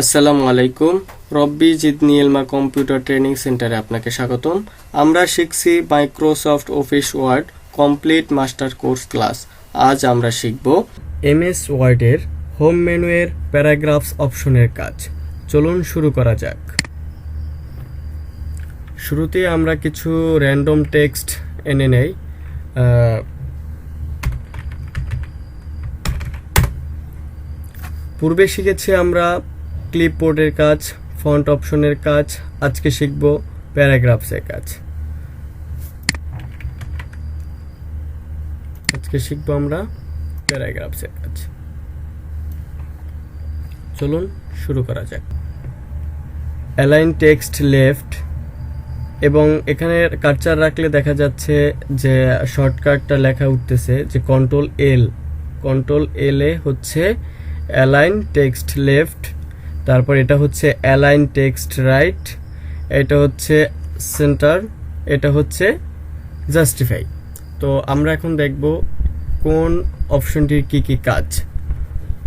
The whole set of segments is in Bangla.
আসসালামু আলাইকুম। রব্বি জিদনি এলমা কম্পিউটার ট্রেনিং সেন্টারে আপনাকে স্বাগতম। আমরা শিখছি Microsoft Office Word complete master course class. আজ আমরা শিখব এম এস ওয়ার্ডের হোম মেনুয়ের প্যারাগ্রাফস অপশনের কাজ। চলুন শুরু করা যাক। শুরুতে আমরা কিছু র্যান্ডম টেক্সট এনে নেই। পূর্বে শিখেছি আমরা ক্লিপবোর্ডের কাজ ফন্ট অপশনের কাজ, আজকে শিখব প্যারাগ্রাফসের কাজ। আজকে শিখব আমরা প্যারাগ্রাফসের কাজ। চলুন শুরু করা যাক। অ্যালাইন টেক্সট লেফট এবং এখানে কার্চার রাখলে দেখা যাচ্ছে যে শর্টকাটটা লেখা উঠতেছে যে কন্ট্রোল এল কন্ট্রোল এল হচ্ছে অ্যালাইন টেক্সট লেফট তারপর এটা হচ্ছে অ্যালাইন টেক্সট রাইট এটা হচ্ছে সেন্টার এটা হচ্ছে জাস্টিফাই তো আমরা এখন দেখব কোন অপশনটির কি কি কাজ।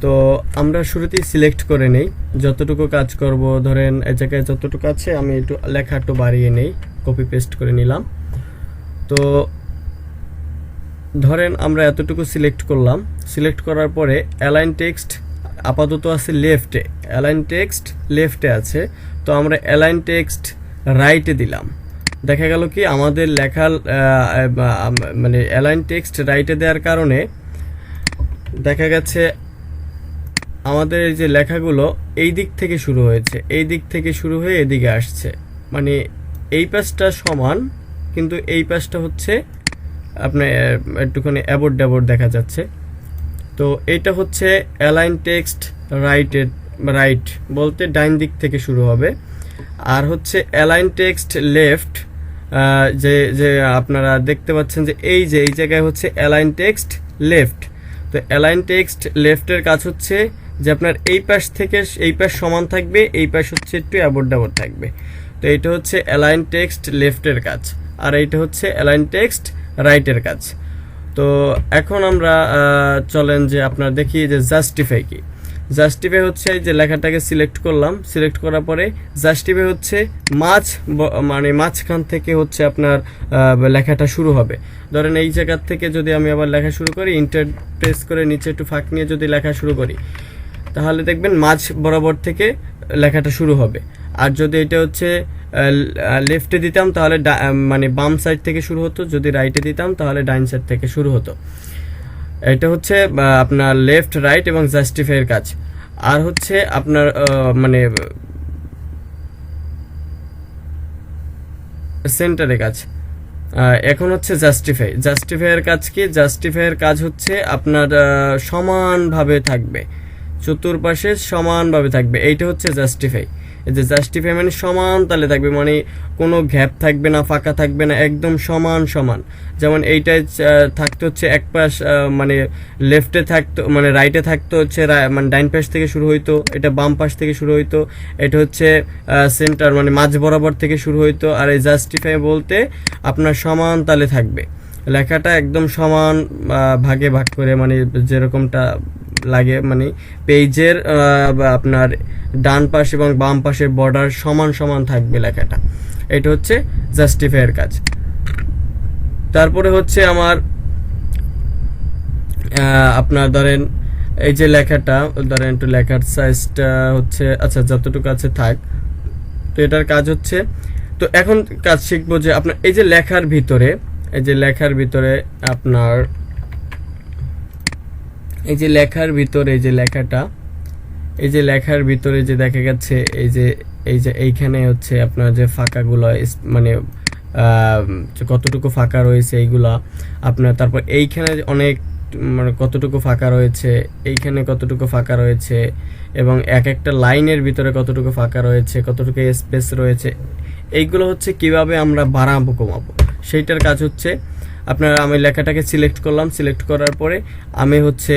তো আমরা শুরুতেই সিলেক্ট করে নেই, যতটুকু কাজ করব, ধরেন এই জায়গায় যতটুকু আছে, আমি একটু লেখা একটু বাড়িয়ে নেই কপি পেস্ট করে নিলাম। তো ধরেন আমরা এতটুকু সিলেক্ট করলাম সিলেক্ট করার পরে অ্যালাইন টেক্সট আপাতত আছে লেফটে অ্যালাইন টেক্সট লেফটে আছে। তো আমরা অ্যালাইন টেক্সট রাইটে দিলাম। দেখা গেল কি আমাদের লেখা মানে অ্যালাইন টেক্সট রাইটে দেওয়ার কারণে দেখা গেছে আমাদের এই যে লেখাগুলো এই দিক থেকে শুরু হয়েছে, এই দিক থেকে শুরু হয়ে এদিকে আসছে। মানে এই পাশটা সমান, কিন্তু এই পাশটা হচ্ছে আপনার একটুখানি অ্যাবোর্ড ড্যাবোর্ড দেখা যাচ্ছে। তো এটা হচ্ছে অ্যালাইন টেক্সট রাইটের রাইট বলতে ডাইন দিক থেকে শুরু হবে। আর হচ্ছে অ্যালাইন টেক্সট লেফট যে যে আপনারা দেখতে পাচ্ছেন যে এই যে, এই জায়গায় হচ্ছে অ্যালাইন টেক্সট লেফট তো অ্যালাইন টেক্সট লেফটের কাজ হচ্ছে যে আপনার এই পাশ থেকে এই পাশ সমান থাকবে, এই পাশ হচ্ছে একটু অ্যাবোর্ড ডাবোর্ড থাকবে। তো এটা হচ্ছে অ্যালাইন টেক্সট লেফটের কাজ। আর এইটা হচ্ছে অ্যালাইন টেক্সট রাইটের কাজ। তো এখন আমরা চলেন যে আপনার দেখি যে জাস্টিফাই কি। জাস্টিফাই হচ্ছে যে লেখাটাকে সিলেক্ট করলাম সিলেক্ট করার পরে জাস্টিফাই হচ্ছে ব- মানে মাঝখান থেকে হচ্ছে আপনার লেখাটা শুরু হবে। ধরেন এই জায়গার থেকে যদি আমি আবার লেখা শুরু করি ইন্টার প্রেস করে নিচে একটু ফাঁক নিয়ে যদি লেখা শুরু করি, তাহলে দেখবেন মাঝ বরাবর থেকে লেখাটা শুরু হবে। আর যদি এটা হচ্ছে লেফটে দিতাম তাহলে মানে বাম সাইড থেকে শুরু হতো, যদি রাইটে দিতাম তাহলে ডাইন সাইড থেকে শুরু হতো। এটা হচ্ছে আপনার লেফট রাইট এবং জাস্টিফাইয়ের কাজ। আর হচ্ছে আপনার মানে সেন্টারে কাজ। এখন হচ্ছে জাস্টিফাই জাস্টিফাইয়ের কাজ কি? জাস্টিফাইয়ের কাজ হচ্ছে আপনার সমানভাবে থাকবে। চতুর্পাশে সমানভাবে থাকবে। এইটা হচ্ছে জাস্টিফাই যে জাস্টিফাই মানে সমান তালে থাকবে মানে কোনো গ্যাপ থাকবে না, ফাঁকা থাকবে না, একদম সমান সমান। যেমন এইটায় থাকতে হচ্ছে এক পাশ মানে লেফটে থাকতো মানে রাইটে থাকতো হচ্ছে মানে ডাইন পাশ থেকে শুরু হইতো, এটা বাম পাশ থেকে শুরু হইতো, এটা হচ্ছে সেন্টার মানে মাঝ বরাবর থেকে শুরু হইতো, আর এই জাস্টিফাই বলতে আপনার সমান তালে থাকবে। লেখাটা একদম সমান ভাগে ভাগ করে মানে যেরকমটা লাগে মানে পেজের আপনার ডান পাশ এবং বাম পাশের বর্ডার সমান সমান থাকবে লেখাটা। এটা হচ্ছে জাস্টিফাইয়ের কাজ। তারপরে হচ্ছে আমার আপনার ধরেন এই যে লেখাটা, ধরেন একটু লেখার সাইজটা হচ্ছে আচ্ছা যতটুকু আছে থাক। তো এটার কাজ হচ্ছে, তো এখন কাজ শিখব যে আপনার, এই যে লেখার ভিতরে, এই যে লেখার ভিতরে আপনার এই যে লেখার ভিতরে এই যে লেখাটা, এই যে লেখার ভিতরে যে দেখা গেছে, এই যে এই যে এইখানে হচ্ছে আপনার যে ফাঁকাগুলো মানে কতটুকু ফাঁকা রয়েছে এইগুলা, আপনার তারপর এইখানে অনেক মানে কতটুকু ফাঁকা রয়েছে, এইখানে কতটুকু ফাঁকা রয়েছে, এবং এক একটা লাইনের ভিতরে কতটুকু ফাঁকা রয়েছে, কতটুকু স্পেস রয়েছে, এইগুলো হচ্ছে কীভাবে আমরা বাড়াবো কমাবো, সেইটার কাজ হচ্ছে আপনার, আমি লেখাটাকে সিলেক্ট করলাম সিলেক্ট করার পরে আমি হচ্ছে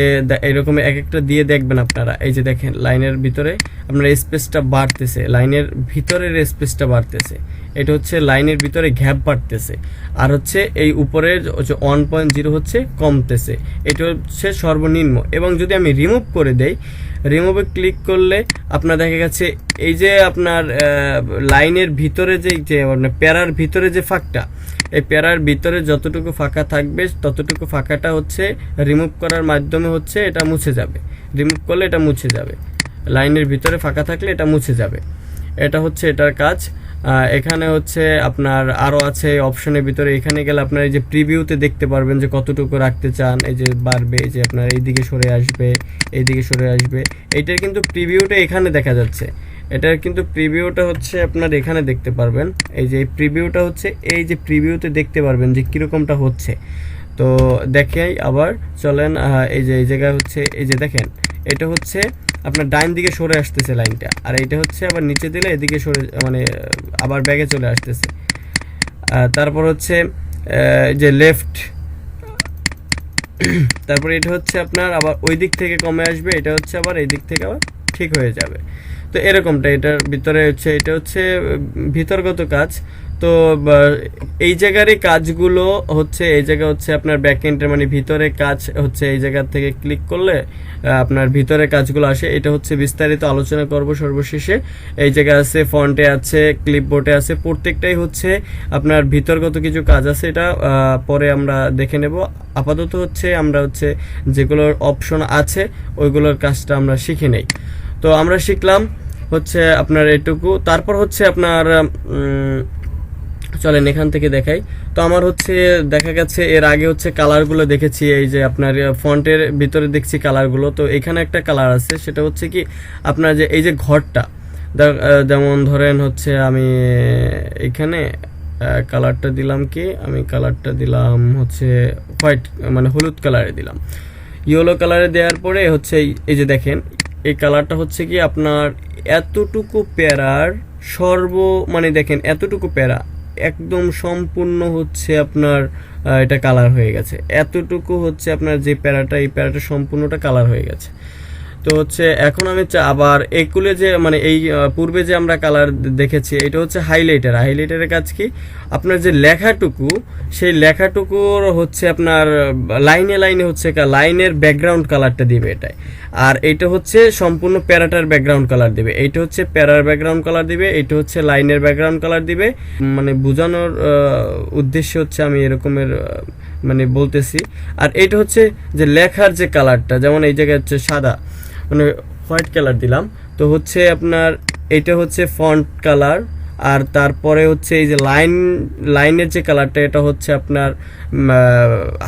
এরকম এক একটা দিয়ে দেখবেন আপনারা। এই যে দেখেন, লাইনের ভিতরে আপনার স্পেসটা বাড়তেছে, লাইনের ভিতরের স্পেসটা বাড়তেছে। এটা হচ্ছে লাইনের ভিতরে গ্যাপ বাড়তেছে। আর হচ্ছে এই উপরের হচ্ছে ওয়ান পয়েন্ট জিরো হচ্ছে কমতেছে। এটা হচ্ছে সর্বনিম্ন। এবং যদি আমি রিমুভ করে দেই রিমুভে ক্লিক করলে আপনার দেখা গেছে, এই যে আপনার লাইনের ভিতরে যে যে মানে প্যারার ভিতরে যে ফাঁকটা এই প্যারার ভিতরে যতটুকু ফাঁকা থাকবে, ততটুকু ফাঁকাটা হচ্ছে রিমুভ করার মাধ্যমে হচ্ছে এটা মুছে যাবে। রিমুভ করলে এটা মুছে যাবে। লাইনের ভিতরে ফাঁকা থাকলে এটা মুছে যাবে। এটা হচ্ছে এটার কাজ। এখানে হচ্ছে আপনার আরও আছে অপশনের ভিতরে। এখানে গেলে আপনার এই যে প্রিভিউতে দেখতে পারবেন যে কতটুকু রাখতে চান। এই যে বাড়বে, এই যে আপনার এইদিকে সরে আসবে, এইদিকে সরে আসবে। এইটার কিন্তু প্রিভিউটা এখানে দেখা যাচ্ছে। এটার কিন্তু প্রিভিউটা হচ্ছে আপনার এখানে দেখতে পারবেন। এই যে প্রিভিউটা হচ্ছে, এই যে প্রিভিউতে দেখতে পারবেন যে কীরকমটা হচ্ছে। তো দেখেই আবার চলেন এই যে এই জায়গায় হচ্ছে, এই যে দেখেন, এটা হচ্ছে আপনার ডাইন দিকে সরে আসতেছে লাইনটা, আর এটা হচ্ছে আবার নিচে দিলে এদিকে সরে মানে আবার ব্যাগে চলে আসতেছে। তারপর হচ্ছে যে লেফট, তারপরে এটা হচ্ছে আপনার আবার ওই দিক থেকে কমে আসবে, এটা হচ্ছে আবার এই দিক থেকে আবার ঠিক হয়ে যাবে। তো এরকমটা, এটার ভিতরে হচ্ছে, এটা হচ্ছে ভিতরগত কাজ। তো এই জায়গারই কাজগুলো হচ্ছে, এই জায়গা হচ্ছে আপনার ব্যাকএন্ডের মানে ভিতরে কাজ হচ্ছে, এই জায়গা থেকে ক্লিক করলে আপনার ভিতরে কাজগুলো আসে। এটা হচ্ছে বিস্তারিত আলোচনা করব সর্বশেষে। এই জায়গা আছে ফন্টে আছে ক্লিপবোর্ডে আছে। প্রত্যেকটাই হচ্ছে আপনার ভিতরগত কিছু কাজ আছে, এটা পরে আমরা দেখে নেব। আপাতত হচ্ছে আমরা হচ্ছে যেগুলোর অপশন আছে, ওইগুলোর কাজটা আমরা শিখে নেই। তো আমরা শিখলাম হচ্ছে আপনার এটুকু। তারপর হচ্ছে আপনার চলেন এখান থেকে দেখাই। তো আমার হচ্ছে দেখা গেছে, এর আগে হচ্ছে কালারগুলো দেখেছি, এই যে আপনার ফন্টের ভিতরে দেখছি কালারগুলো। তো এখানে একটা কালার আছে, সেটা হচ্ছে কি, আপনার যে, এই যে ঘরটা যেমন ধরেন হচ্ছে আমি এখানে কালারটা দিলাম কি, আমি কালারটা দিলাম হচ্ছে হোয়াইট মানে হলুদ কালারে দিলাম। ইয়েলো কালারে দেওয়ার পরে হচ্ছে এই- যে দেখেন এই কালারটা হচ্ছে কি আপনার এতটুকু প্যারার সর্ব মানে দেখেন এতটুকু প্যারা, একদম সম্পূর্ণ হচ্ছে আপনার এটা কালার হয়ে গেছে। এতটুকু হচ্ছে আপনার যে প্যারাটা, এই প্যারাটা সম্পূর্ণটা কালার হয়ে গেছে। তো হচ্ছে এখন আমি আবার এগুলো যে মানে এই পূর্বে যে আমরা কালার দেখেছি, এটা হচ্ছে হাইলাইটার হাইলাইটারের কাজ কি? আপনার যে লেখাটুকু, সেই লেখাটুকুর হচ্ছে আপনার লাইনে লাইনে হচ্ছে লাইনের ব্যাকগ্রাউন্ড কালারটা দিবে এটাই আর এটা হচ্ছে সম্পূর্ণ প্যারাটার ব্যাকগ্রাউন্ড কালার দিবে। এইটা হচ্ছে প্যারার ব্যাকগ্রাউন্ড কালার দিবে এইটা হচ্ছে লাইনের ব্যাকগ্রাউন্ড কালার দিবে। মানে বোঝানোর উদ্দেশ্যে হচ্ছে আমি এরকমের মানে বলতেছি। আর এটা হচ্ছে যে লেখার যে কালারটা যেমন এই জায়গায় হচ্ছে সাদা। মানে হোয়াইট কালার দিলাম। তো হচ্ছে আপনার এটা হচ্ছে ফন্ট কালার, আর তারপরে হচ্ছে এই যে লাইন, লাইনের যে কালারটা, এটা হচ্ছে আপনার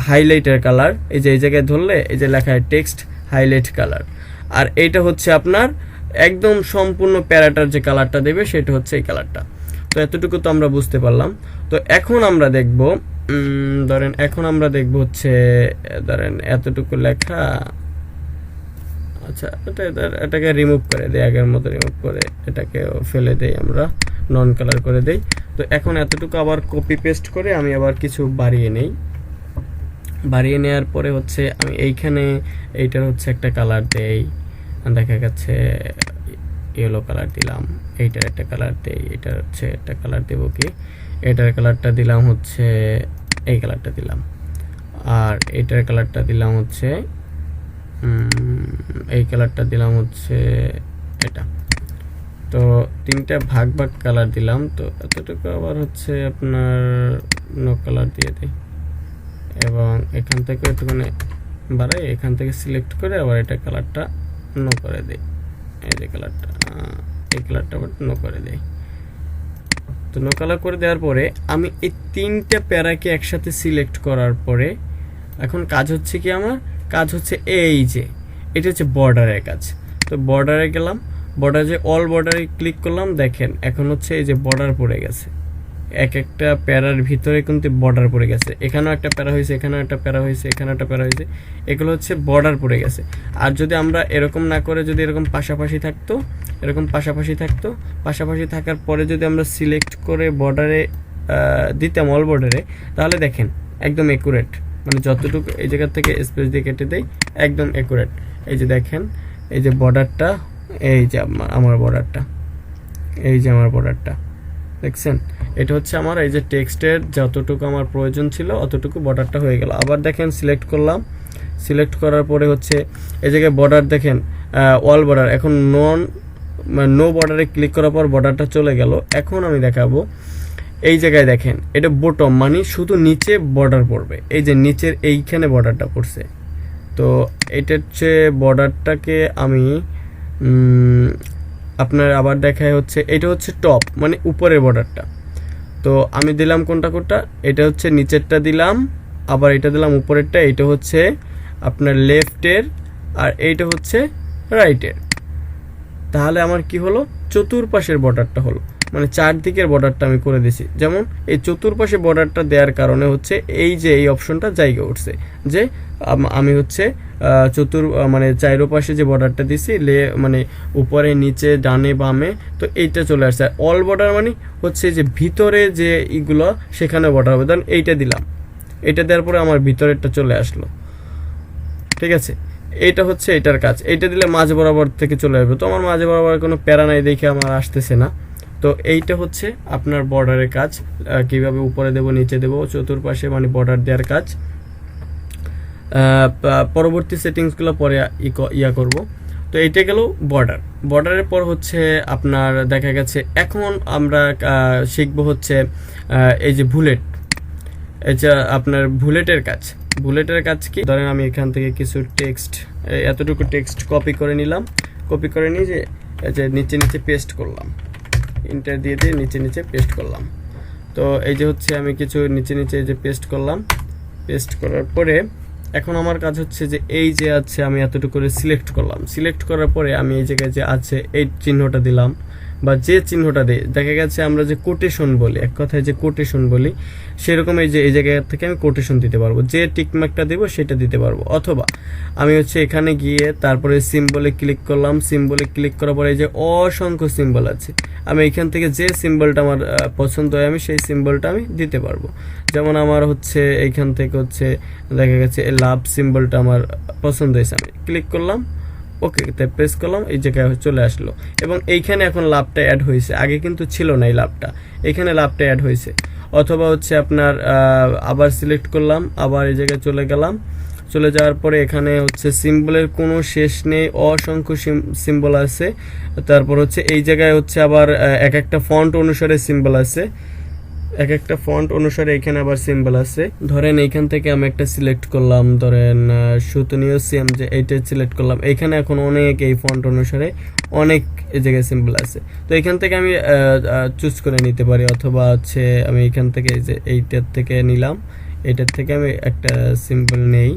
হাইলাইটের কালার। এই যে এই জায়গায় ধরলে, এই যে লেখা টেক্সট হাইলাইট কালার। আর এইটা হচ্ছে আপনার, একদম সম্পূর্ণ প্যারাটার যে কালারটা দেবে, সেটা হচ্ছে এই কালারটা। তো এতটুকু তো আমরা বুঝতে পারলাম। তো এখন আমরা দেখব ধরেন এখন আমরা দেখব হচ্ছে, ধরেন এতটুকু লেখা আচ্ছা এটা, এটা- এটাকে রিমুভ করে দেই, আগের মতো রিমুভ করে এটাকে ফেলে দেই আমরা নন কালার করে দেই। তো এখন এতটুকু আবার কপি পেস্ট করে আমি আবার কিছু বাড়িয়ে নেই। বাড়িয়ে নেওয়ার পরে হচ্ছে আমি এইখানে এইটার হচ্ছে একটা কালার দেই দেখা গেছে ইয়েলো কালার দিলাম, এইটার একটা কালার দেই, এটার হচ্ছে একটা কালার দেব কি, এটার কালারটা দিলাম হচ্ছে, এই কালারটা দিলাম। আর এটার কালারটা দিলাম হচ্ছে এই কালারটা দিলাম হচ্ছে এটা। তো তিনটা ভাগ ভাগ কালার দিলাম, তো এতটুকু আবার হচ্ছে আপনার নো কালার দিয়ে দিই। এবং এখান থেকে একটুখানি বাড়াই, এখান থেকে সিলেক্ট করে আবার এটা কালারটা নো করে দিই। এই যে কালারটা এই কালারটা আবার নো করে দেই। তো নো কালার করে দেওয়ার পরে আমি এই তিনটে প্যারাকে একসাথে সিলেক্ট করার পরে এখন কাজ হচ্ছে কি আমার? কাজ হচ্ছে এই যে, এটা হচ্ছে বর্ডারের কাজ। তো বর্ডারে গেলাম বর্ডার যে অল বর্ডারে ক্লিক করলাম, দেখেন এখন হচ্ছে এই যে বর্ডার পড়ে গেছে। এক একটা প্যারার ভিতরে কিন্তু বর্ডার পড়ে গেছে। এখানেও একটা প্যারা হয়েছে, এখানেও একটা প্যারা হয়েছে এখানে একটা প্যারা হয়েছে। এগুলো হচ্ছে বর্ডার পড়ে গেছে। আর যদি আমরা এরকম না করে যদি এরকম পাশাপাশি থাকতো, এরকম পাশাপাশি থাকতো, পাশাপাশি থাকার পরে যদি আমরা সিলেক্ট করে বর্ডারে দিতাম অল বর্ডারে তাহলে দেখেন একদম একুরেট মানে যতটুকু এই জায়গা থেকে স্পেস দিয়ে কেটে দেই, একদম একুরেট এই যে দেখেন, এই যে বর্ডারটা এই যে আমার বর্ডারটা এই যে আমার বর্ডারটা দেখছেন? এটা হচ্ছে আমার এই যে টেক্সটের যতটুকু আমার প্রয়োজন ছিল, অতটুকু বর্ডারটা হয়ে গেল। আবার দেখেন সিলেক্ট করলাম। সিলেক্ট করার পরে হচ্ছে, এই জায়গায় বর্ডার দেখেন অল বর্ডার এখন নন নো বর্ডারে ক্লিক করার পর বর্ডারটা চলে গেল। এখন আমি দেখাবো এই জায়গায় দেখেন, এটা বটম মানে শুধু নিচে বর্ডার পড়বে। এই যে নিচের এইখানে বর্ডারটা পড়ছে। তো এটা হচ্ছে বর্ডারটাকে আমি আপনার আবার দেখায় হচ্ছে, এটা হচ্ছে টপ মানে উপরের বর্ডারটা তো আমি দিলাম কোনটা কোনটা? এটা হচ্ছে নিচেরটা দিলাম, আবার এটা দিলাম উপরেরটা, এটা হচ্ছে আপনার লেফটের আর এইটা হচ্ছে রাইটের তাহলে আমার কি হলো? চতুর্পাশের বর্ডারটা হলো। মানে চারদিকের বর্ডারটা আমি করে দিছি। যেমন এই চতুর্পাশে বর্ডারটা দেওয়ার কারণে হচ্ছে এই যে এই অপশনটা জায়গা উঠছে। যে, আম- হচ্ছে চতুর মানে চাইরোপাশে যে বর্ডারটা দিছি, লে মানে উপরে, নিচে, ডানে, বামে, তো এইটা চলে আসছে। অল বর্ডার মানে হচ্ছে যে ভিতরে যে ইগুলো সেখানে বর্ডার হবে। ধরেন এইটা দিলাম। এটা দেওয়ার পরে আমার ভিতরেরটা চলে আসলো। ঠিক আছে? এটা হচ্ছে এটার কাজ। এটা দিলে মাঝ বরাবর থেকে চলে আসবে। তো আমার মাঝে বরাবর কোনো প্যারা নাই দেখে আমার আসতেছে না। তো এইটা হচ্ছে আপনার বর্ডারের কাজ কীভাবে উপরে দেব, নিচে দেব, চতুর্পাশে মানে বর্ডার দেওয়ার কাজ। পরবর্তী সেটিংসগুলো পরে ইয়া করব। তো এইটা গেল বর্ডার বর্ডারের পর হচ্ছে আপনার দেখা গেছে, এখন আমরা শিখব হচ্ছে এই যে বুলেট এটা আপনার বুলেটের কাজ। বুলেটের কাজ কি? ধরেন আমি এখান থেকে কিছু টেক্সট এতটুকু টেক্সট কপি করে নিলাম। কপি করে নিয়ে যে নিচে নিচে পেস্ট করলাম। ইন্টার দিয়ে দিয়ে নিচে নিচে পেস্ট করলাম। তো এই যে হচ্ছে আমি কিছু নিচে নিচে এই যে পেস্ট করলাম। পেস্ট করার পরে এখন আমার কাজ হচ্ছে যে এই যে আছে আমি এতটুকু করে সিলেক্ট করলাম। সিলেক্ট করার পরে আমি এই জায়গায় যে আছে এই চিহ্নটা দিলাম। বা যে চিহ্নটা দিই দেখা গেছে আমরা যে কোটেশন বলি, এক কথায় যে কোটেশন বলি, সেরকম এই যে, এই জায়গা থেকে আমি কোটেশন দিতে পারব। যে টিকমার্কটা দেবো, সেটা দিতে পারব। অথবা আমি হচ্ছে এখানে গিয়ে তারপরে সিম্বলে ক্লিক করলাম। সিম্বলে ক্লিক করার পরে এই যে অসংখ্য সিম্বল আছে। আমি এখান থেকে যে সিম্বলটা আমার পছন্দ হয়, আমি সেই সিম্বলটা আমি দিতে পারব। যেমন আমার হচ্ছে এইখান থেকে হচ্ছে দেখা গেছে লাভ সিম্বলটা আমার পছন্দ হয়েছে। আমি ক্লিক করলাম। ওকে তাই প্রেস করলাম, এই জায়গায় চলে আসলো। এবং এইখানে এখন লাভটা অ্যাড হয়েছে। আগে কিন্তু ছিল না এই লাভটা। এখানে লাভটা অ্যাড হয়েছে। অথবা হচ্ছে আপনার আবার সিলেক্ট করলাম, আবার এই জায়গায় চলে গেলাম। চলে যাওয়ার পরে এখানে হচ্ছে সিম্বলের কোনো শেষ নেই, অসংখ্য সিম্বল আছে। তারপর হচ্ছে এই জায়গায় হচ্ছে আবার এক একটা ফন্ট অনুসারে সিম্বল আছে। এক একটা ফন্ট অনুসারে এখানে আবার সিম্বল আছে। ধরেন এইখান থেকে আমি একটা সিলেক্ট করলাম, ধরেন সুতনীয় সিএম যে এইটা সিলেক্ট করলাম, এখানে এখন অনেক এই ফন্ট অনুসারে অনেক জায়গায় সিম্বল আছে। তো এখান থেকে আমি চুজ করে নিতে পারি, অথবা হচ্ছে আমি এখান থেকে যে এইটার থেকে নিলাম এইটার থেকে আমি একটা সিম্বল নেই।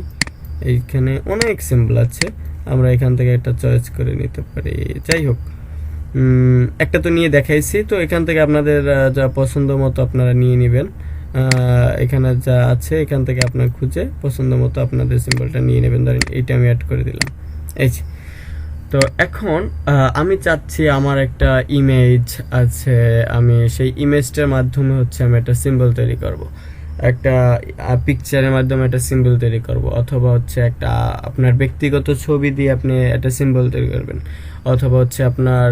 এইখানে অনেক সিম্বল আছে, আমরা এখান থেকে একটা চয়েস করে নিতে পারি। যাই হোক। একটা তো নিয়ে দেখাইছি, তো এখান থেকে আপনাদের যা পছন্দ মতো আপনারা নিয়ে নেবেন। এখানে যা আছে, এখান থেকে আপনার খুঁজে পছন্দ মতো আপনাদের সিম্বলটা নিয়ে নেবেন। ধরেন, এইটা আমি অ্যাড করে দিলাম। এই। তো এখন আমি চাচ্ছি আমার একটা ইমেজ আছে, আমি সেই ইমেজটার মাধ্যমে হচ্ছে আমি একটা সিম্বল তৈরি করব। একটা পিকচারের মাধ্যমে একটা সিম্বল তৈরি করব, অথবা হচ্ছে একটা, আপনার ব্যক্তিগত ছবি দিয়ে আপনি একটা সিম্বল তৈরি করবেন, অথবা হচ্ছে আপনার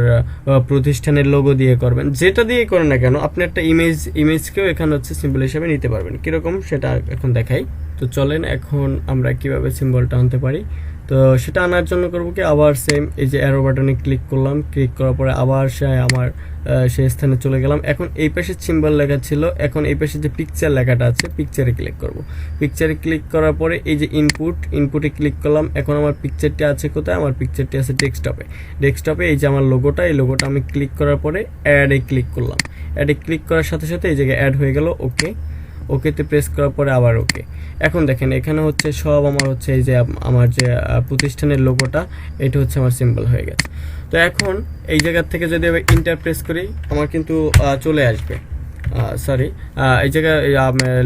প্রতিষ্ঠানের লোগো দিয়ে করবেন, যেটা দিয়ে করেন না কেন, আপনি একটা ইমেজ ইমেজকেও এখানে হচ্ছে সিম্বল হিসাবে নিতে পারবেন। কীরকম সেটা এখন দেখাই। তো চলেন এখন আমরা কীভাবে সিম্বলটা আনতে পারি। তো সেটা আনার জন্য করব কি? আবার সেম এই যে অ্যারো বাটনে ক্লিক করলাম ক্লিক করার পরে আবার সে আমার সেই স্থানে চলে গেলাম। এখন এই পাশে সিম্বল লেখা ছিল, এখন এই পাশে যে পিকচার লেখাটা আছে পিকচারে ক্লিক করব। পিকচারে ক্লিক করার পরে এই যে ইনপুট ইনপুটে ক্লিক করলাম, এখন আমার পিকচারটি আছে কোথায়? আমার পিকচারটি আছে ডেস্কটপে ডেস্কটপে এই যে আমার লোগোটা এই লোগোটা আমি ক্লিক করার পরে অ্যাডে ক্লিক করলাম। অ্যাডে ক্লিক করার সাথে সাথে এই জায়গায় অ্যাড হয়ে গেল ওকে ওকেতে প্রেস করার পরে আবার ওকে এখন দেখেন, এখানে হচ্ছে সব আমার হচ্ছে এই যে আমার যে প্রতিষ্ঠানের লোগোটা, এটা হচ্ছে আমার সিম্বল হয়ে গেছে। তো এখন এই জায়গার থেকে যদি আমি ইন্টার প্রেস করি, আমার কিন্তু চলে আসবে। সরি এই জায়গায়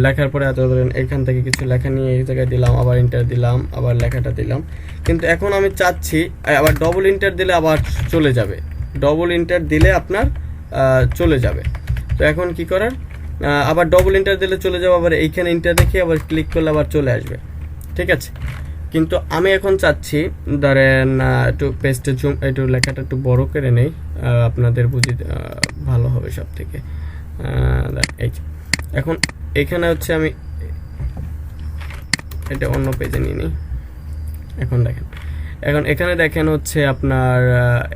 লেখার পরে ধরেন এখান থেকে কিছু লেখা নিয়ে এই জায়গায় দিলাম, আবার ইন্টার দিলাম, আবার লেখাটা দিলাম। কিন্তু এখন আমি চাচ্ছি আবার ডবল ইন্টার দিলে আবার চলে যাবে। ডবল ইন্টার দিলে আপনার চলে যাবে। তো এখন কি করার? আবার ডবল ইন্টার দিলে চলে যাব, আবার এইখানে ইন্টার দেখে আবার ক্লিক করলে আবার চলে আসবে। ঠিক আছে? কিন্তু আমি এখন চাচ্ছি, ধরেন একটু পেস্টে জুম একটু লেখাটা একটু বড় করে নেই আপনাদের বুঝি ভালো হবে সব থেকে এই এখন এখানে হচ্ছে আমি এটা অন্য পেজে নিয়ে নিই। এখন দেখেন। এখন এখানে দেখেন হচ্ছে আপনার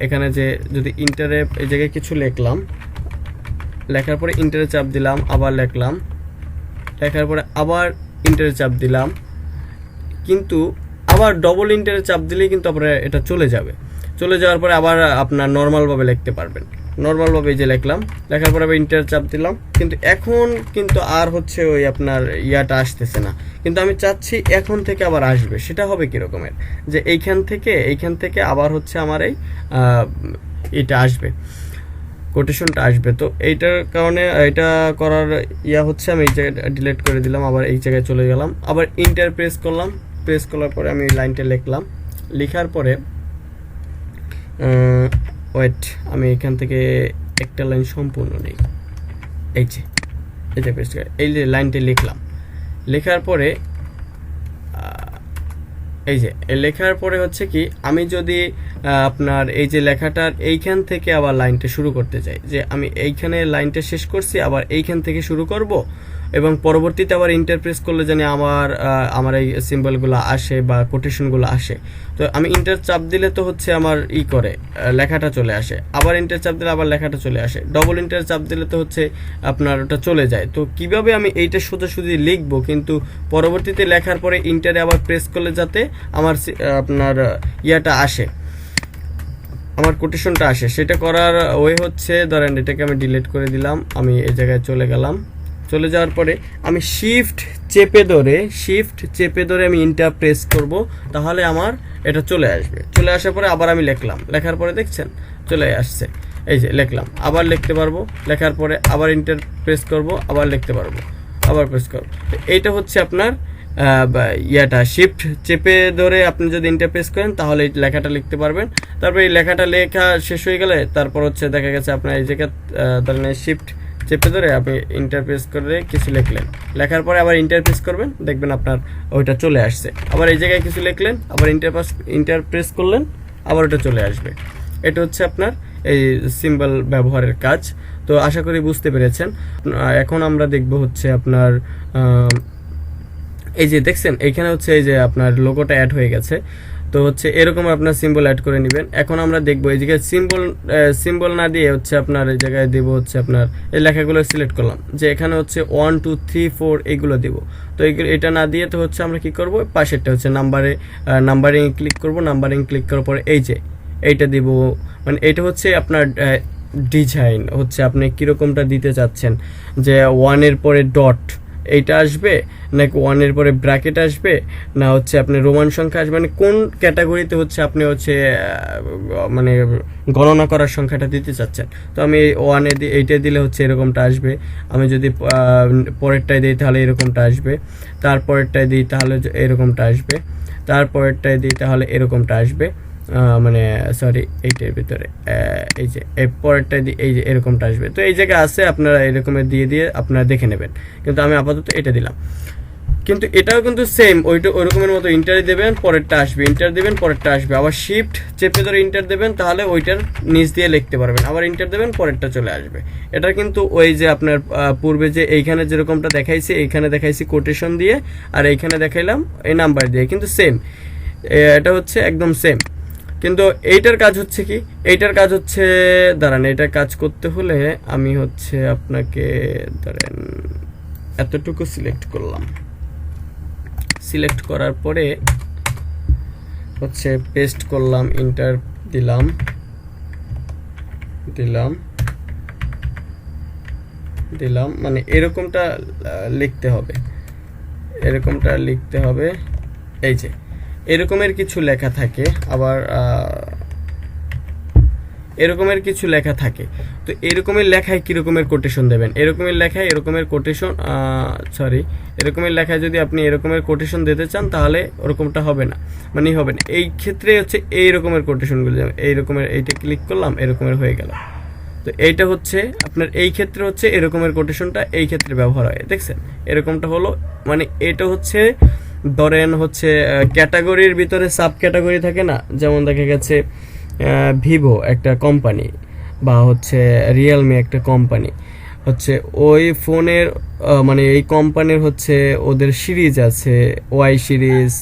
এখানে যে, যদি ইন্টারে এই জায়গায় কিছু লিখলাম লেখার পরে ইন্টারে চাপ দিলাম, আবার লিখলাম। লেখার পরে আবার ইন্টারে চাপ দিলাম। কিন্তু আবার ডবল ইন্টারে চাপ দিলেই কিন্তু আপনার এটা চলে যাবে। চলে যাওয়ার পরে আবার আপনার নর্মালভাবে লিখতে পারবেন। নর্মালভাবে এই যে লিখলাম, লেখার পরে আবার ইন্টার চাপ দিলাম। কিন্তু এখন কিন্তু আর হচ্ছে ওই আপনার ইয়াটা আসতেছে না। কিন্তু আমি চাচ্ছি এখন থেকে আবার আসবে। সেটা হবে কীরকমের? যে এইখান থেকে এইখান থেকে আবার হচ্ছে আমার এই এটা আসবে। কোটেশনটা আসবে। তো এইটার কারণে, এটা করার ইয়া হচ্ছে, আমি এই জায়গায় ডিলিট করে দিলাম, আবার এই জায়গায় চলে গেলাম। আবার ইন্টার প্রেস করলাম। প্রেস করার পরে আমি লাইনটা লিখলাম। লেখার পরে ওয়েট আমি এখান থেকে একটা লাইন সম্পূর্ণ নেই। এই যে এটা প্রেস করে। এই যে লাইনটা লিখলাম। লেখার পরে এই যে লেখার পরে হচ্ছে কি, আমি যদি আপনার এই যে লেখাটার এইখান থেকে আবার লাইনটা শুরু করতে চাই, যে আমি এইখানে লাইনটা শেষ করছি, আবার এইখান থেকে শুরু করব এবং পরবর্তীতে আবার ইন্টারপ্রেস করলে জানি আমার আমার এই সিম্বলগুলো আসে বা কোটেশনগুলো আসে। তো আমি ইন্টার চাপ দিলে তো হচ্ছে আমার ই করে লেখাটা চলে আসে। আবার ইন্টার চাপ দিলে আবার লেখাটা চলে আসে। ডবল ইন্টার চাপ দিলে তো হচ্ছে আপনার ওটা চলে যায়। তো কীভাবে আমি এইটা সোজাসুজি লিখব? কিন্তু পরবর্তীতে লেখার পরে ইন্টারে আবার প্রেস করলে যাতে আমার আপনার ইয়াটা আসে। আমার কোটেশনটা আসে। সেটা করার ওয়ে হচ্ছে, ধরেন এটাকে আমি ডিলিট করে দিলাম। আমি এই জায়গায় চলে গেলাম। চলে যাওয়ার পরে আমি শিফট চেপে ধরে শিফট চেপে ধরে আমি ইন্টার প্রেস করব, তাহলে আমার এটা চলে আসবে। চলে আসার পরে আবার আমি লিখলাম। লেখার পরে দেখছেন, চলে আসছে। এই যে লিখলাম। আবার লিখতে পারব। লেখার পরে আবার ইন্টার প্রেস করব, আবার লিখতে পারব। আবার প্রেস করব। এইটা হচ্ছে আপনার ইয়াটা। শিফট চেপে ধরে আপনি যদি ইন্টারপ্রেস করেন, তাহলে এই লেখাটা লিখতে পারবেন। তারপর এই লেখাটা লেখা শেষ হয়ে গেলে, তারপর হচ্ছে দেখা গেছে আপনার এই জায়গা ধরেন শিফট চেপে ধরে আপনি ইন্টারপ্রেস করে কিছু লিখলেন। লেখার পরে আবার ইন্টারপ্রেস করবেন, দেখবেন আপনার ওইটা চলে আসছে। আবার এই জায়গায় কিছু লিখলেন, আবার ইন্টারপ্রেস ইন্টারপ্রেস করলেন, আবার ওটা চলে আসবে। এটা হচ্ছে আপনার এই সিম্বল ব্যবহারের কাজ। তো আশা করি বুঝতে পেরেছেন। এখন আমরা দেখব হচ্ছে আপনার এই যে দেখছেন, এখানে হচ্ছে এই যে আপনার লোগোটা অ্যাড হয়ে গেছে। তো হচ্ছে এরকম আপনার সিম্বল অ্যাড করে নেবেন। এখন আমরা দেখব, এই জায়গায় সিম্বল সিম্বল না দিয়ে হচ্ছে আপনার এই জায়গায় দেবো হচ্ছে আপনার, এই লেখাগুলো সিলেক্ট করলাম। যে এখানে হচ্ছে ওয়ান টু থ্রি ফোর এইগুলো দেবো। তো এটা না দিয়ে তো হচ্ছে আমরা কি করব? পাশেরটা হচ্ছে নাম্বারে নাম্বারিং ক্লিক করব। নাম্বারিং ক্লিক করার পরে এই যে, এইটা দিব। মানে এটা হচ্ছে আপনার ডিজাইন হচ্ছে আপনি কীরকমটা দিতে চাচ্ছেন? যে ওয়ানের পরে ডট এইটা আসবে, নাকি ওয়ানের পরে ব্র্যাকেট আসবে, না হচ্ছে আপনি রোমান সংখ্যা আসবে মানে কোন ক্যাটাগরিতে হচ্ছে আপনি হচ্ছে মানে গণনা করার সংখ্যাটা দিতে চাচ্ছেন? তো আমি ওয়ানে এইটা দিলে হচ্ছে এরকমটা আসবে। আমি যদি পরেরটায় দিই তাহলে এরকমটা আসবে। তারপরেরটায় দিই তাহলে এরকমটা আসবে। তারপরেরটায় দিই তাহলে এরকমটা আসবে। মানে সরি এইটার ভিতরে এই যে পরেরটা এই যে, এরকমটা আসবে। তো এই জায়গায় আছে, আপনারা এরকমের দিয়ে দিয়ে আপনারা দেখে নেবেন। কিন্তু আমি আপাতত এটা দিলাম। কিন্তু এটাও কিন্তু সেম ওইটা ওই রকমের মতো ইন্টার দেবেন, পরেরটা আসবে ইন্টার দেবেন, পরেরটা আসবে। আবার শিফট চেপে ধরে ইন্টার দেবেন, তাহলে ওইটার নিচ দিয়ে লিখতে পারবেন। আবার ইন্টার দেবেন, পরেরটা চলে আসবে। এটা কিন্তু ওই যে আপনার পূর্বে যে এইখানে যেরকমটা দেখাইছি, এইখানে দেখাইছি কোটেশন দিয়ে, আর এইখানে দেখাইলাম এই নাম্বার দিয়ে। কিন্তু সেম এটা হচ্ছে একদম সেম কিন্তু এইটার কাজ হচ্ছে কি? এইটার কাজ হচ্ছে, দাঁড়ান এইটার কাজ করতে হলে আমি হচ্ছে আপনাকে ধরেন এতটুকু সিলেক্ট করলাম। সিলেক্ট করার পরে হচ্ছে পেস্ট করলাম ইন্টার দিলাম দিলাম দিলাম মানে এরকমটা লিখতে হবে। এরকমটা লিখতে হবে, এই যে। এরকমের কিছু লেখা থাকে, আবার এরকমের কিছু লেখা থাকে। তো এরকমের লেখায় কীরকমের কোটেশন দেবেন? এরকমের লেখায় এরকমের কোটেশন সরি এরকমের লেখায় যদি আপনি এরকমের কোটেশন দিতে চান, তাহলে ওরকমটা হবে না। মানে হবে না। এই ক্ষেত্রে হচ্ছে এই রকমের কোটেশনগুলো যেমন এই রকমের এইটা ক্লিক করলাম, এরকমের হয়ে গেল। তো এইটা হচ্ছে আপনার, এই ক্ষেত্রে হচ্ছে এরকমের কোটেশনটা এই ক্ষেত্রে ব্যবহার হয়, দেখছেন? এরকমটা হলো মানে এটা হচ্ছে ধরেন হচ্ছে ক্যাটাগরির ভিতরে সাব ক্যাটাগরি থাকে না? যেমন দেখা গেছে ভিভো একটা কোম্পানি বা হচ্ছে রিয়েলমি একটা কোম্পানি হচ্ছে ওই ফোনের মানে এই কোম্পানির হচ্ছে ওদের সিরিজ আছে, ওয়াই সিরিজ,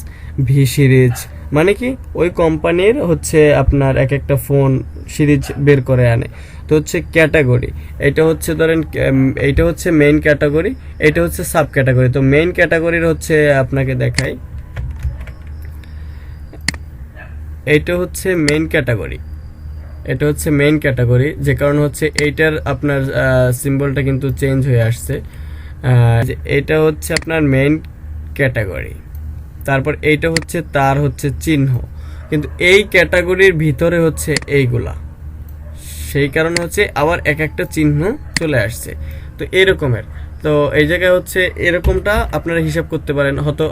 ভি সিরিজ। মানে কি? ওই কোম্পানির হচ্ছে আপনার এক একটা ফোন সিরিজ বের করে আনে। তো হচ্ছে ক্যাটাগরি, এটা হচ্ছে ধরেন এইটা হচ্ছে মেইন ক্যাটাগরি এটা হচ্ছে সাব ক্যাটাগরি তো মেইন ক্যাটাগরির হচ্ছে আপনাকে দেখাই। এইটা হচ্ছে মেইন ক্যাটাগরি এটা হচ্ছে মেইন ক্যাটাগরি যে কারণে হচ্ছে এইটার আপনার সিম্বলটা কিন্তু চেঞ্জ হয়ে আসছে। এটা হচ্ছে আপনার মেইন ক্যাটাগরি তারপর এইটা হচ্ছে তার হচ্ছে চিহ্ন। কিন্তু এই ক্যাটাগরির ভিতরে হচ্ছে এইগুলা। সেই কারণে হচ্ছে আবার এক একটা চিহ্ন চলে আসছে। তো এরকমের। তো এই জায়গায় হচ্ছে এরকমটা আপনারা হিসাব করতে পারেন। হয়তো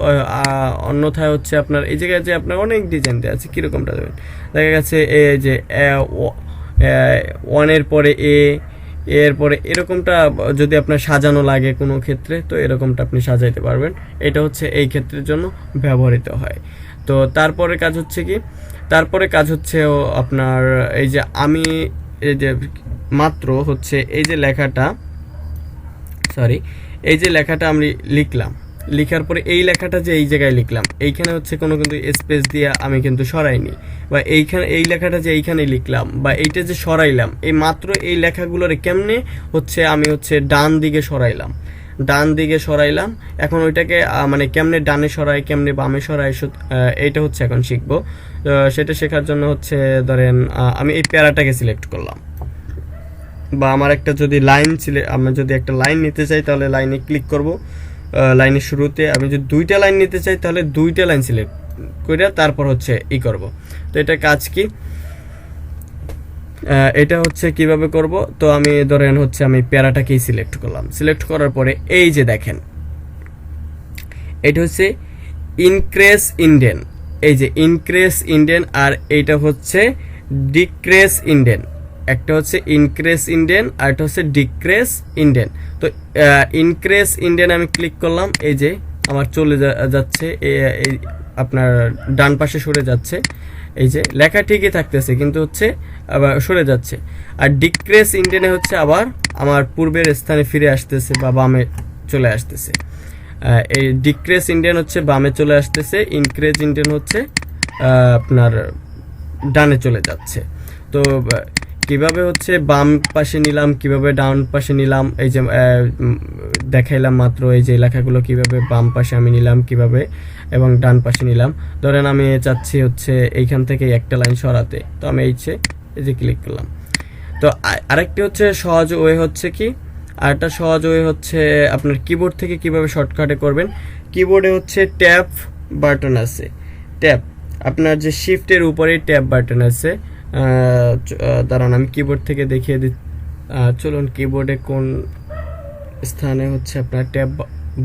অন্যথায় হচ্ছে আপনার, এই জায়গায় যে আপনার অনেক ডিজাইন দেওয়া আছে, কীরকমটা দেবেন? দেখা গেছে এ যে ওয়ানের পরে এ, এর পরে এরকমটা যদি আপনার সাজানো লাগে কোনো ক্ষেত্রে, তো এরকমটা আপনি সাজাইতে পারবেন। এটা হচ্ছে এই ক্ষেত্রের জন্য ব্যবহৃত হয়। তো তারপরে কাজ হচ্ছে কি? তারপরে কাজ হচ্ছে আপনার, এই যে আমি এই যে মাত্র হচ্ছে এই যে লেখাটা সরি এই যে লেখাটা আমি লিখলাম। লিখার পরে এই লেখাটা যে এই জায়গায় লিখলাম, এইখানে হচ্ছে কোনো কিন্তু স্পেস দিয়ে আমি কিন্তু সরাইনি। বা এইখানে, এই লেখাটা যে এইখানে লিখলাম, বা এইটা যে সরাইলাম, এই মাত্র এই লেখাগুলোর কেমনে হচ্ছে আমি হচ্ছে ডান দিকে সরাইলাম? ডান দিকে সরাইলাম। এখন ওইটাকে মানে কেমনে ডানে সরাই কেমনে বামে সরাই এইটা হচ্ছে এখন শিখব। সেটা শেখার জন্য হচ্ছে, ধরেন আমি এই প্যারাটাকে সিলেক্ট করলাম। বা আমার একটা যদি লাইন ছিলে আমি যদি একটা লাইন নিতে চাই, তাহলে লাইনে ক্লিক করব। লাইনের শুরুতে আমি যদি দুইটা লাইন নিতে চাই, তাহলে দুইটা লাইন সিলেক্ট করে তারপর হচ্ছে ই করব। তো এটা কাজ কি? এটা হচ্ছে কীভাবে করব? তো আমি, ধরেন হচ্ছে আমি প্যারাটাকেই সিলেক্ট করলাম। সিলেক্ট করার পরে এই যে দেখেন, এটা হচ্ছে ইনক্রেস ইন্ডেন এই যে ইনক্রেস ইন্ডেন আর এইটা হচ্ছে ডিক্রেস ইন্ডেন একটা হচ্ছে ইনক্রেস ইন্ডেন আর একটা হচ্ছে ডিক্রেস ইন্ডেন তো ইনক্রেস ইন্ডেন আমি ক্লিক করলাম, এই যে আমার চলে যাচ্ছে আপনার ডান পাশে সরে যাচ্ছে। এই যে, লেখা ঠিকই থাকতেছে, কিন্তু হচ্ছে আবার সরে যাচ্ছে। আর ডিক্রেস ইন্ডিয়ানে হচ্ছে আবার আমার পূর্বের স্থানে ফিরে আসতেছে বা বামে চলে আসতেছে। এই ডিক্রেস ইন্ডিয়ান হচ্ছে বামে চলে আসতেছে ইনক্রেজ ইন্ডিয়ান হচ্ছে আপনার ডানে চলে যাচ্ছে। তো কীভাবে হচ্ছে বাম পাশে নিলাম, কীভাবে ডান পাশে নিলাম, এই যে দেখাইলাম মাত্র এই যে লেখাগুলো, কীভাবে বাম পাশে আমি নিলাম, কীভাবে এবং ডান পাশে নিলাম। ধরেন আমি চাচ্ছি হচ্ছে এইখান থেকে একটা লাইন সরাতে। তো আমি এই যে এই যে ক্লিক করলাম। তো আরেকটি হচ্ছে সহজ ওয়ে হচ্ছে কি? আরেকটা সহজ ওয়ে হচ্ছে আপনার কিবোর্ড থেকে কীভাবে শর্টকাটে করবেন। কিবোর্ডে হচ্ছে ট্যাব বাটন আছে। ট্যাব আপনার যে শিফটের উপরে ট্যাব বাটন আছে। দাঁড়ান, আমি কিবোর্ড থেকে দেখিয়ে দিই চলুন কিবোর্ডে কোন স্থানে হচ্ছে আপনার ট্যাব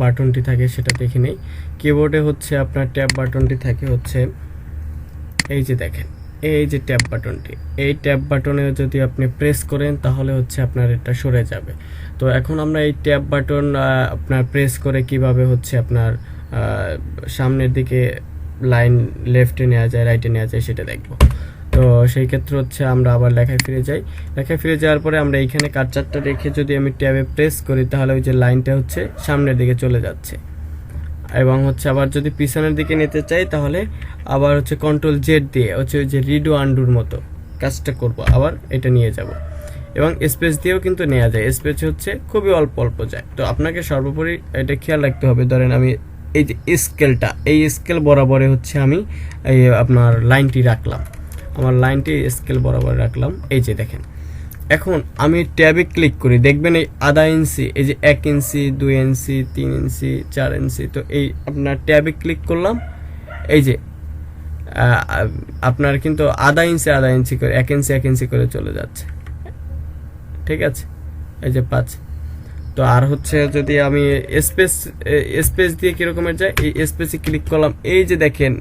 বাটনটি থাকে সেটা দেখে নেই। কিবোর্ডে হচ্ছে আপনার ট্যাব বাটনটি থাকে হচ্ছে এই যে দেখেন, এই যে ট্যাব বাটনটি। এই ট্যাব বাটনে যদি আপনি প্রেস করেন তাহলে হচ্ছে আপনার এটা সরে যাবে। তো এখন আমরা এই ট্যাব বাটন আপনার প্রেস করে কীভাবে হচ্ছে আপনার সামনের দিকে লাইন লেফটে নেওয়া যায় রাইটে নেওয়া যায় সেটা দেখব। তো সেই ক্ষেত্রে হচ্ছে আমরা আবার লেখায় ফিরে যাই। লেখায় ফিরে যাওয়ার পরে আমরা এইখানে কার্চারটা রেখে যদি আমি ট্যাবে প্রেস করি, তাহলে ওই যে লাইনটা হচ্ছে সামনের দিকে চলে যাচ্ছে। এবং হচ্ছে আবার যদি পিছনের দিকে নিতে চাই, তাহলে আবার হচ্ছে কন্ট্রোল জেড দিয়ে হচ্ছে ওই যে রিডো আন্ডুর মতো কাজটা করব, আবার এটা নিয়ে যাব। এবং স্পেস দিয়েও কিন্তু নেওয়া যায়। স্পেস হচ্ছে খুবই অল্প অল্প যায়। তো আপনাকে সর্বোপরি এটা খেয়াল রাখতে হবে। ধরেন আমি এই যে স্কেলটা এই স্কেল বরাবরে হচ্ছে আমি এই আপনার লাইনটি রাখলাম। আমার লাইনটি স্কেল বরাবর রাখলাম। এই যে দেখেন। এখন আমি ট্যাবে ক্লিক করি। দেখবেন এই আধা ইঞ্চি এই যে এক ইঞ্চি দুই ইঞ্চি তিন ইঞ্চি চার ইঞ্চি তো এই আপনার ট্যাবে ক্লিক করলাম। এই যে আপনার কিন্তু আধা ইঞ্চি আধা ইঞ্চি করে, এক ইঞ্চি এক ইঞ্চি করে চলে যাচ্ছে। ঠিক আছে? এই যে পাঁচ। তো আর হচ্ছে যদি আমি স্পেস স্পেস দিয়ে কীরকমের যায়, এই স্পেসে ক্লিক করলাম। এই যে দেখেন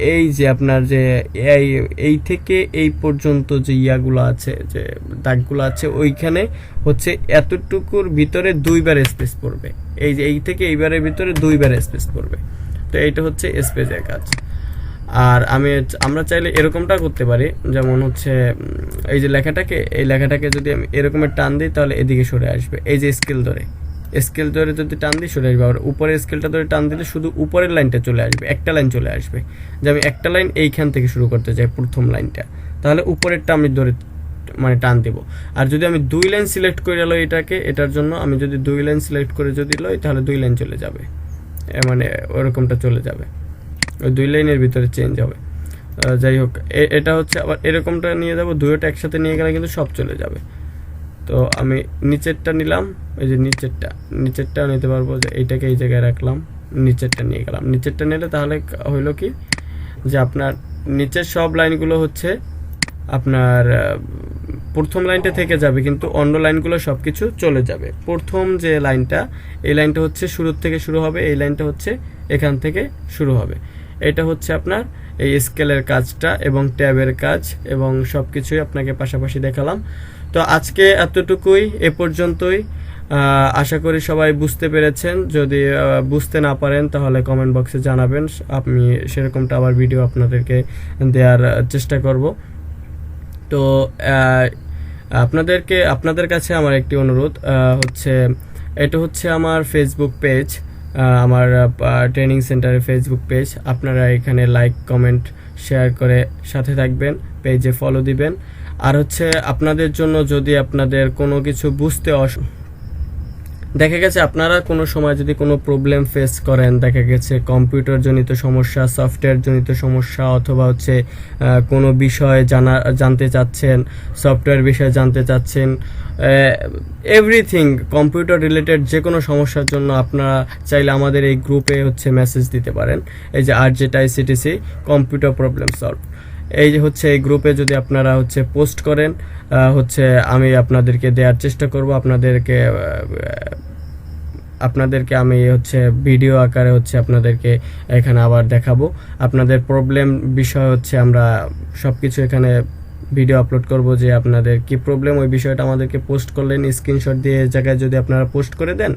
এই যে আপনার যে এই এই থেকে এই পর্যন্ত যে ইয়াগুলো আছে, যে দাগগুলো আছে, ওইখানে হচ্ছে এতটুকুর ভিতরে দুইবার স্পেস পড়বে। এই যে এই থেকে এইবারের ভিতরে দুইবার স্পেস পড়বে। তো এইটা হচ্ছে স্পেসের কাজ। আর আমি আমরা চাইলে এরকমটা করতে পারি, যেমন হচ্ছে, এই যে লেখাটাকে, এই লেখাটাকে যদি আমি এরকমের টান দিই, তাহলে এদিকে সরে আসবে। এই যে স্কেল ধরে। স্কেল ধরে যদি টান দিই চলে আসবে। আবার উপরের স্কেলটা ধরে টান দিলে শুধু উপরের লাইনটা চলে আসবে, একটা লাইন চলে আসবে। যে আমি একটা লাইন এইখান থেকে শুরু করতে চাই, প্রথম লাইনটা। তাহলে উপরেরটা আমি ধরে মানে টান দিব। আর যদি আমি দুই লাইন সিলেক্ট করে লই এটাকে, এটার জন্য আমি যদি দুই লাইন সিলেক্ট করে যদি লই, তাহলে দুই লাইন চলে যাবে। মানে ওরকমটা চলে যাবে। ওই দুই লাইনের ভিতরে চেঞ্জ হবে। যাই হোক এটা হচ্ছে আবার এরকমটা নিয়ে যাব দুয়োটা একসাথে নিয়ে গেলে কিন্তু সব চলে যাবে। তো আমি নিচেরটা নিলাম, এই যে নিচেরটা নিচেরটা নিতে পারব যে এইটাকে এই জায়গায় রাখলাম, নিচেরটা নিয়ে গেলাম। নিচেরটা নিলে তাহলে হইল কি যে আপনার নিচের সব লাইনগুলো হচ্ছে আপনার প্রথম লাইনটা থেকে যাবে, কিন্তু অন্য লাইনগুলো সব কিছু চলে যাবে। প্রথম যে লাইনটা, এই লাইনটা হচ্ছে শুরুর থেকে শুরু হবে, এই লাইনটা হচ্ছে এখান থেকে শুরু হবে। এটা হচ্ছে আপনার এই স্কেলের কাজটা এবং ট্যাবের কাজ এবং সব কিছুই আপনাকে পাশাপাশি দেখালাম। তো আজকে এতটুকুই, এ পর্যন্তই। আশা করি সবাই বুঝতে পেরেছেন। যদি বুঝতে না পারেন, তাহলে কমেন্ট বক্সে জানাবেন। আমি সেরকমটা আবার ভিডিও আপনাদেরকে দেওয়ার চেষ্টা করব। তো আপনাদেরকে, আপনাদের কাছে আমার একটি অনুরোধ হচ্ছে, এটা হচ্ছে আমার ফেসবুক পেজ আমার ট্রেনিং সেন্টারের ফেসবুক পেজ আপনারা এখানে লাইক কমেন্ট শেয়ার করে সাথে থাকবেন পেজে ফলো দিবেন। আর হচ্ছে আপনাদের জন্য যদি আপনাদের কোনো কিছু বুঝতে অস দেখা গেছে আপনারা কোনো সময় যদি কোনো প্রবলেম ফেস করেন, দেখা গেছে কম্পিউটার জনিত সমস্যা সফটওয়্যার জনিত সমস্যা অথবা হচ্ছে কোনো বিষয় জানা, জানতে চাচ্ছেন সফটওয়্যার বিষয়ে জানতে চাচ্ছেন এভরিথিং কম্পিউটার রিলেটেড যে কোনো সমস্যার জন্য আপনারা চাইলে আমাদের এই গ্রুপে হচ্ছে মেসেজ দিতে পারেন। এই যে আর যেটা আইসিটিসি কম্পিউটার প্রবলেম সলভ এই যে হচ্ছে এই গ্রুপে যদি আপনারা হচ্ছে পোস্ট করেন হচ্ছে আমি আপনাদেরকে দেওয়ার চেষ্টা করব, আপনাদেরকে আপনাদেরকে আমি হচ্ছে ভিডিও আকারে হচ্ছে আপনাদেরকে এখানে আবার দেখাবো। আপনাদের প্রবলেম বিষয় হচ্ছে আমরা সব কিছু এখানে ভিডিও আপলোড করব যে আপনাদের কি প্রবলেম ওই বিষয়টা আমাদেরকে পোস্ট করলেন স্ক্রিনশট দিয়ে জায়গায় যদি আপনারা পোস্ট করে দেন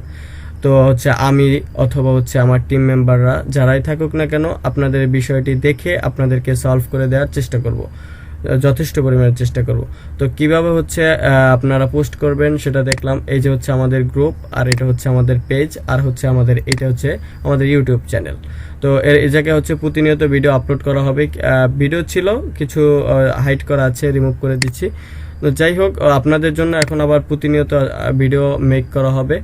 তো হচ্ছে আমি অথবা হচ্ছে আমার টিম মেম্বাররা যারাই থাকুক না কেন, আপনাদের বিষয়টি দেখে আপনাদেরকে সলভ করে দেওয়ার চেষ্টা করব। যথেষ্ট পরিমাণে চেষ্টা করব। তো কীভাবে হচ্ছে আপনারা পোস্ট করবেন সেটা দেখলাম। এই যে হচ্ছে আমাদের গ্রুপ আর এটা হচ্ছে আমাদের পেজ আর হচ্ছে আমাদের, এটা হচ্ছে আমাদের ইউটিউব চ্যানেল তো এর, এই জায়গায় হচ্ছে প্রতিনিয়ত ভিডিও আপলোড করা হবে। ভিডিও ছিল, কিছু হাইড করা আছে রিমুভ করে দিচ্ছি। তো যাই হোক, আপনাদের জন্য এখন আবার প্রতিনিয়ত ভিডিও মেক করা হবে।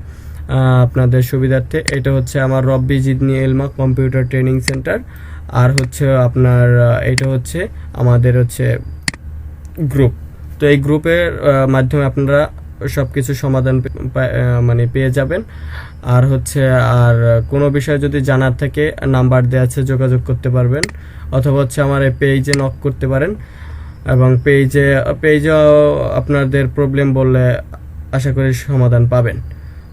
আপনাদের সুবিধার্থে, এটা হচ্ছে আমার Rabbi Zidni Ilma computer training center. আর হচ্ছে আপনার এটা হচ্ছে আমাদের হচ্ছে গ্রুপ। তো এই গ্রুপের মাধ্যমে আপনারা সব কিছু সমাধান মানে পেয়ে যাবেন। আর হচ্ছে, আর কোনো বিষয় যদি জানার থাকে, নাম্বার দেওয়া আছে, যোগাযোগ করতে পারবেন। অথবা হচ্ছে আমার এই পেজে নক করতে পারেন। এবং পেজে, পেজেও আপনাদের প্রবলেম বললে আশা করি সমাধান পাবেন।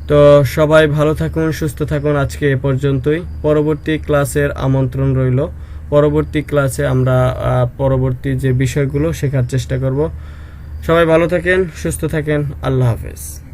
তো সবাই ভালো থাকুন, সুস্থ থাকুন আজকে এ পর্যন্তই। পরবর্তী ক্লাসের আমন্ত্রণ রইল। পরবর্তী ক্লাসে আমরা পরবর্তী যে বিষয়গুলো শেখার চেষ্টা করব। সবাই ভালো থাকেন, সুস্থ থাকেন। আল্লাহ হাফেজ।